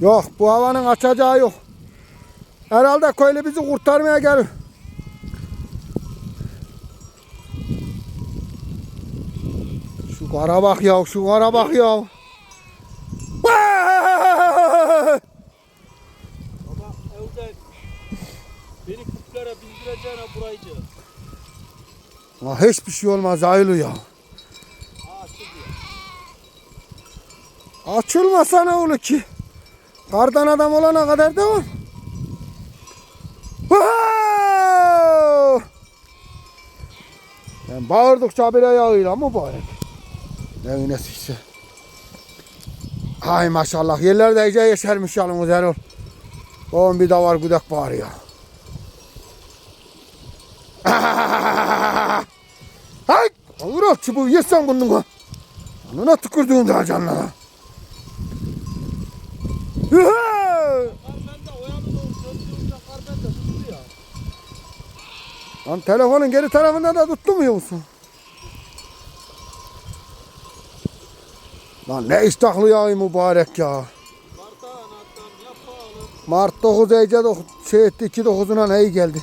Yok bu havanın açacağı yok. Herhalde köylü bizi kurtarmaya gelir. Şu kara bak ya, şu kara bak ya. Baba evde beni küplere bindireceğine burayıcı. Ha, hiçbir şey olmaz ayılı ya. Açılmasa ne olur ki? Kardan adam olana kadar devam. Wow! Ben bağırdıkça bile yağıyla mı bari? Ne neyse. Hay maşallah yerler de iyice yeşermiş yalnız Erol. Oğlum bir de var gudek bağırıyor. Olur ol çubuğu yersen bunu. Anına tükürdüğün daha canına. Lan telefonun geri tarafında da tuttu mu musun? Lan ne iştahlı yağ mübarek ya. Mart 9 Ece 9 şey etti 2 9'una ne iyi geldi.